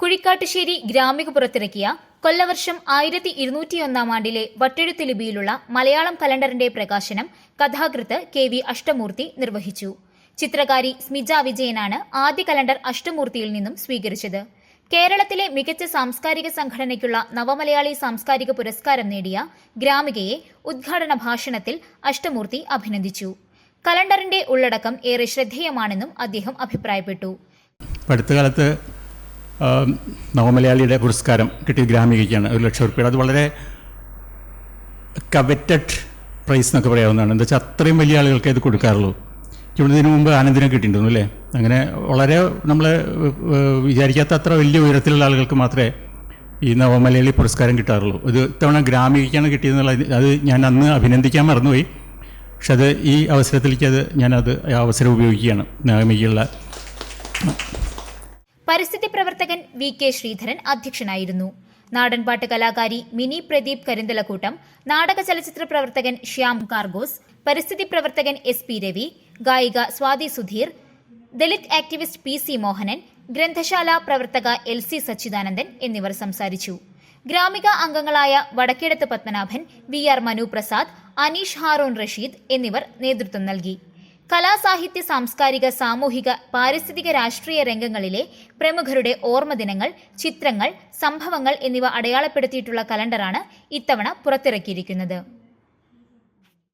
കുഴിക്കാട്ടുശ്ശേരി ഗ്രാമിക പുറത്തിറക്കിയ കൊല്ലവർഷം ആയിരത്തി ഇരുന്നൂറ്റിയൊന്നാം ആണ്ടിലെ വട്ടെഴുത്ത് ലിപിയിലുള്ള മലയാളം കലണ്ടറിന്റെ പ്രകാശനം കഥാകൃത്ത് കെ വി അഷ്ടമൂർത്തി നിർവഹിച്ചു. ചിത്രകാരി സ്മിജ വിജയനാണ് ആദ്യ കലണ്ടർ അഷ്ടമൂർത്തിയിൽ നിന്നും സ്വീകരിച്ചത്. കേരളത്തിലെ മികച്ച സാംസ്കാരിക സംഘടനയ്ക്കുള്ള നവമലയാളി സാംസ്കാരിക പുരസ്കാരം നേടിയ ഗ്രാമികയെ ഉദ്ഘാടന ഭാഷണത്തിൽ അഷ്ടമൂർത്തി അഭിനന്ദിച്ചു. കലണ്ടറിന്റെ ഉള്ളടക്കം ഏറെ ശ്രദ്ധേയമാണെന്നും അദ്ദേഹം അഭിപ്രായപ്പെട്ടു. അടുത്ത നവമലയാളിയുടെ പുരസ്കാരം കിട്ടിയ ഗ്രാമികയ്ക്കാണ് ഒരു ലക്ഷം റുപ്യ അത് വളരെ കവറ്റഡ് പ്രൈസ് എന്നൊക്കെ പറയാവുന്നതാണ്. എന്താ വെച്ചാൽ അത്രയും വലിയ ആളുകൾക്ക് ഇത് കൊടുക്കാറുള്ളൂ. ഇതിനു മുമ്പ് ആനന്ദിനെ കിട്ടിയിട്ടുണ്ടോ അല്ലേ? അങ്ങനെ വളരെ നമ്മൾ വിചാരിക്കാത്ത അത്ര വലിയ ഉയരത്തിലുള്ള ആളുകൾക്ക് മാത്രമേ ഈ നവമലയാളി പുരസ്കാരം കിട്ടാറുള്ളൂ. ഇത് ഇത്തവണ ഗ്രാമികയ്ക്കാണ് കിട്ടിയതെന്നുള്ള അത് ഞാൻ അന്ന് അഭിനന്ദിക്കാൻ മറന്നുപോയി. പക്ഷെ അത് ഈ അവസരത്തിലേക്ക് അത് ഞാനത് അവസരം ഉപയോഗിക്കുകയാണ്. ഗ്രാമികയുള്ള പരിസ്ഥിതി പ്രവർത്തകൻ വി കെ ശ്രീധരൻ അധ്യക്ഷനായിരുന്നു. നാടൻപാട്ട് കലാകാരി മിനി പ്രദീപ് കരിന്തലക്കൂട്ടം നാടക ചലച്ചിത്ര പ്രവർത്തകൻ ശ്യാം കാർഗോസ് പരിസ്ഥിതി പ്രവർത്തകൻ എസ് പി രവി ഗായിക Swathi Sudheer Dalit activist P C Mohanan ഗ്രന്ഥശാല പ്രവർത്തക എൽ സി സച്ചിദാനന്ദൻ എന്നിവർ സംസാരിച്ചു. ഗ്രാമിക അംഗങ്ങളായ വടക്കേടത്ത് പത്മനാഭൻ വി ആർ മനു പ്രസാദ് അനീഷ് ഹാറൂൺ റഷീദ് എന്നിവർ നേതൃത്വം നൽകി. കലാസാഹിത്യ സാംസ്കാരിക സാമൂഹിക പാരിസ്ഥിതിക രാഷ്ട്രീയ രംഗങ്ങളിലെ പ്രമുഖരുടെ ഓർമ്മദിനങ്ങൾ ചിത്രങ്ങൾ സംഭവങ്ങൾ എന്നിവ അടയാളപ്പെടുത്തിയിട്ടുള്ള കലണ്ടറാണ് ഇത്തവണ പുറത്തിറക്കിയിരിക്കുന്നത്.